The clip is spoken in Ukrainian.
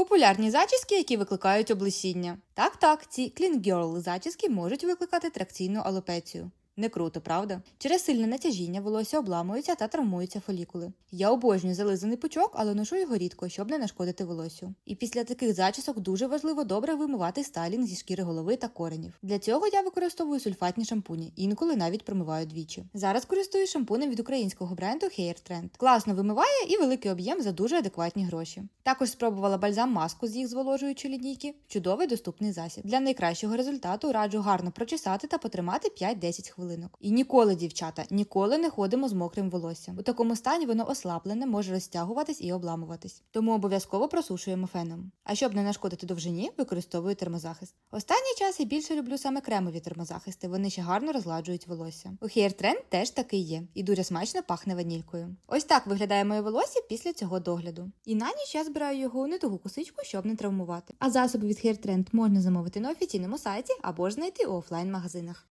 Популярні зачіски, які викликають облесіння. Так, так, ці клінгерл зачіски можуть викликати тракційну алопецію. Не круто, правда? Через сильне натяжіння волосся обламується та травмуються фолікули. Я обожнюю зализаний пучок, але ношу його рідко, щоб не нашкодити волосю. І після таких зачісок дуже важливо добре вимивати стайлінг зі шкіри голови та коренів. Для цього я використовую сульфатні шампуні, інколи навіть промиваю двічі. Зараз користуюсь шампунем від українського бренду Hair Trend. Класно вимиває і великий об'єм за дуже адекватні гроші. Також спробувала бальзам маску з їх зволожуючої лінійки. Чудовий доступний засіб. Для найкращого результату раджу гарно прочесати та потримати 5-10 хвилинок. І ніколи, дівчата, ніколи не ходимо з мокрим волоссям. У такому стані воно ослаблене, може розтягуватись і обламуватись. Тому обов'язково просушуємо феном. А щоб не нашкодити довжині, використовую термозахист. Останній час я більше люблю саме кремові термозахисти. Вони ще гарно розгладжують волосся. У Hair Trend теж такий є, і дуже смачно пахне ванількою. Ось так виглядає моє волосся після цього догляду. І на ніч я збираю його у нетугу косичку, щоб не травмувати. А засоби від Hair Trend можна замовити на офіційному сайті або ж знайти у офлайн-магазинах.